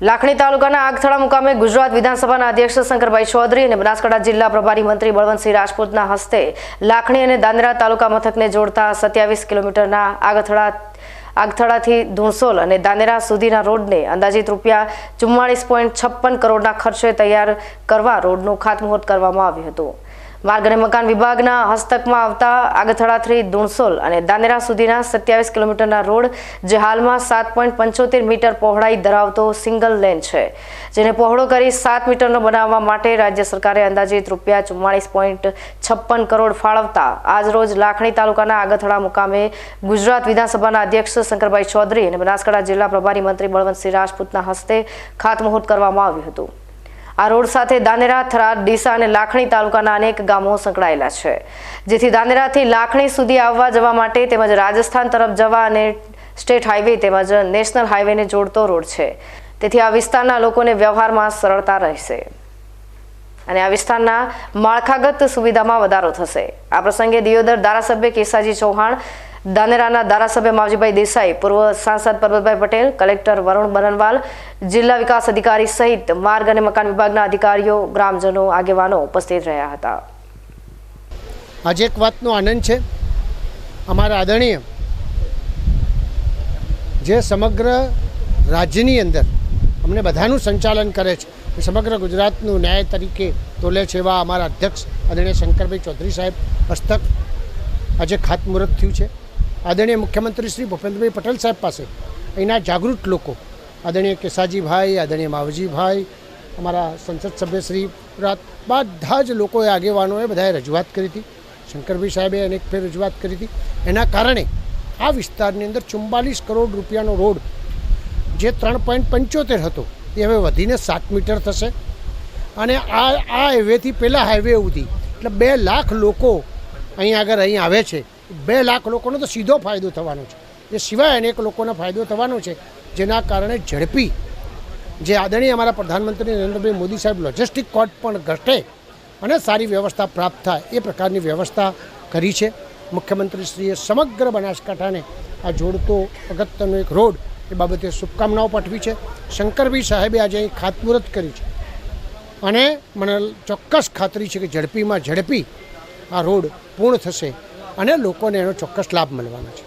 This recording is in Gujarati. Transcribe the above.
લાખણી તાલુકાના આગથળા મુકામે ગુજરાત વિધાનસભાના અધ્યક્ષ શંકરભાઈ ચૌધરી અને બનાસકાંઠા જિલ્લા પ્રભારી મંત્રી બળવંતસિંહ રાજપૂતના હસ્તે લાખણી અને દાંદરા તાલુકા મથકને જોડતા સત્યાવીસ કિલોમીટરના આગથળા આગથળાથી ધુણસોલ અને દાંદેરા સુધીના રોડને અંદાજિત રૂપિયા ચુમ્માળીસ પોઈન્ટ છપ્પન કરોડના ખર્ચે તૈયાર કરવા રોડનું ખાતમુહૂર્ત કરવામાં આવ્યું હતું. માર્ગ અને મકાન વિભાગના હસ્તકમાં આવતા આગથળાથી ધુણસોલ અને દાંદેરા સુધીના સત્યાવીસ કિલોમીટરના રોડ જે હાલમાં સાત પોઈન્ટ પંચોતેર મીટર પહોળાઈ ધરાવતો સિંગલ લેન છે. જેને પહોળો કરી સાત મીટરનો બનાવવા માટે રાજ્ય સરકારે અંદાજિત રૂપિયા ચુમ્માળીસ પોઈન્ટ છપ્પન કરોડ ફાળવતા આજરોજ લાખણી તાલુકાના આગથળા મુકામે ગુજરાત વિધાનસભાના અધ્યક્ષ શંકરભાઈ ચૌધરી અને બનાસકાંઠા જિલ્લા પ્રભારી મંત્રી બળવંતસિંહ રાજપૂતના હસ્તે ખાતમુહૂર્ત કરવામાં આવ્યું હતું. આ રોડ સાથે દાનેરા, થરાદ, ડીસા અને લાખણી તાલુકાના અનેક ગામો સંકળાયેલા છે. જેથી દાનેરાથી લાખણી સુધી આવવા જવા માટે તેમજ રાજસ્થાન તરફ જવા અને સ્ટેટ હાઈવે તેમજ નેશનલ હાઈવેને જોડતો રોડ છે. તેથી આ વિસ્તારના લોકોને વ્યવહારમાં સરળતા રહેશે. અને આ વિસ્તારના માળખાગત સુવિધામાં વધારો થશે. આ પ્રસંગે દિયોદર ધારાસભ્ય કેસાજી ચૌહાણ દાનેરાના ધારાસભ્ય માવજીભાઈ દેસાઈ, પૂર્વ સાંસદ પરબતભાઈ પટેલ, કલેક્ટર વરુણ બરનવાલ, જિલ્લા વિકાસ અધિકારી સહિત માર્ગ અને મકાન વિભાગના અધિકારીઓ, ગ્રામજનો, આગેવાનો ઉપસ્થિત રહ્યા હતા. આજે એક વાતનો આનંદ છે. અમારા આદરણીય જે સમગ્ર રાજ્યની અંદર અમને બધાનું સંચાલન કરે છે સમગ્ર ગુજરાતનું ન્યાય તરીકે તોલે છે એવા અમારા અધ્યક્ષ આદરણીય શંકરભાઈ ચૌધરી સાહેબ હસ્તક આજે ખાતમુહૂર્ત થયું છે. આદરણીય મુખ્યમંત્રી શ્રી ભૂપેન્દ્રભાઈ પટેલ સાહેબ પાસે અહીંના જાગૃત લોકો, આદરણીય કેસાજીભાઈ, આદરણીય માવજીભાઈ, અમારા સંસદ સભ્ય શ્રી રાત, બધા જ લોકોએ આગેવાનોએ બધાએ રજૂઆત કરી હતી. શંકરભાઈ સાહેબે અનેક ફેર રજૂઆત કરી હતી. એના કારણે આ વિસ્તારની અંદર ચુમ્બાલીસ કરોડ રૂપિયાનો રોડ જે ત્રણ પોઈન્ટ પંચોતેર હતો, એ હવે વધીને સાત મીટર થશે. અને આ આ હાઈવેથી પહેલાં હાઈવે સુધી, એટલે બે લાખ લોકો અહીં આગળ અહીં આવે છે. બે લાખ લોકોનો તો સીધો ફાયદો થવાનો છે. એ સિવાય અનેક લોકોનો ફાયદો થવાનો છે, જેના કારણે ઝડપી જે આદરણીય અમારા પ્રધાનમંત્રી નરેન્દ્રભાઈ મોદી સાહેબ લોજિસ્ટિક કોર્ટ પણ ઘટે અને સારી વ્યવસ્થા પ્રાપ્ત થાય એ પ્રકારની વ્યવસ્થા કરી છે. મુખ્યમંત્રીશ્રીએ સમગ્ર બનાસકાંઠાને આ જોડતો અગત્યનો એક રોડ એ બાબતે શુભકામનાઓ પાઠવી છે. શંકરભાઈ સાહેબે આજે અહીં ખાતમુહૂર્ત કરી છે. અને મને ચોક્કસ ખાતરી છે કે ઝડપીમાં ઝડપી આ રોડ પૂર્ણ થશે અને લોકોને એનો ચોક્કસ લાભ મળવાનો છે.